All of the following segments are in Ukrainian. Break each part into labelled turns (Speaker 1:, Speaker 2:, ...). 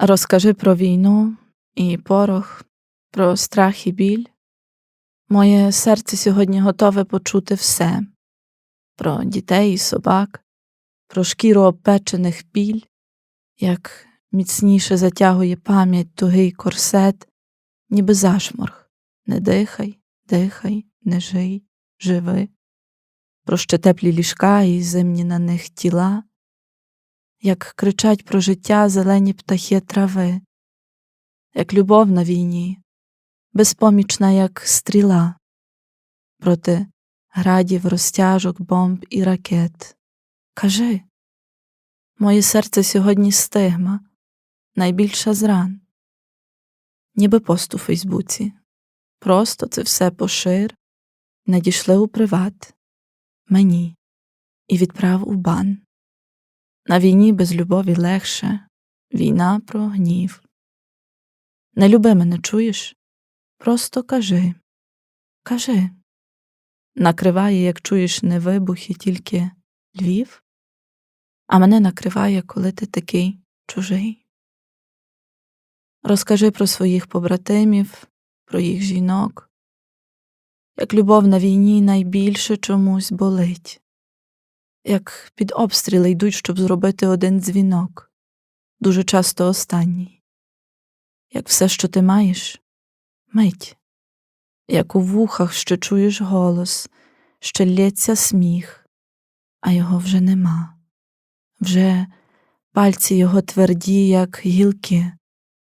Speaker 1: Розкажи про війну і порох, про страх і біль. Моє серце сьогодні готове почути все про дітей і собак, про шкіру обпечених піль, як міцніше затягує пам'ять тугий корсет, ніби зашморг. Не дихай, дихай, не жий, живи, про ще теплі ліжка і зимні на них тіла, як кричать про життя зелені птахи трави, як любов на війні, безпомічна, як стріла, проти градів, розтяжок, бомб і ракет. Кажи, моє серце сьогодні стигма, найбільша з ран, ніби пост у Фейсбуці. Просто це все пошир, надійшли у приват, мені і відправ у бан. На війні без любові легше, війна про гнів. Не люби мене, чуєш? Просто кажи, кажи. Накриває, як чуєш, не вибухи, тільки Львів, а мене накриває, коли ти такий чужий. Розкажи про своїх побратимів, про їх жінок, як любов на війні найбільше чомусь болить як під обстріли йдуть, щоб зробити один дзвінок, дуже часто останній, як все, що ти маєш, мить, як у вухах ще чуєш голос, ще лється сміх, а його вже нема. Вже пальці його тверді, як гілки,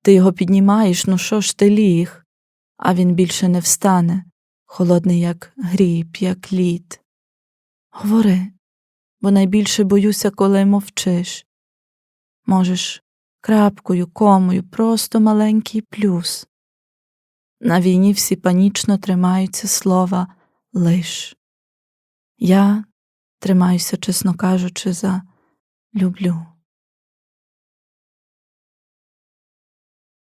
Speaker 1: ти його піднімаєш, ну що ж ти ліг, а він більше не встане, холодний, як гріб, як лід. Говори, бо найбільше боюся, коли мовчиш. Можеш крапкою, комою, просто маленький плюс. На війні всі панічно тримаються слова лиш. Я тримаюся, чесно кажучи, за люблю.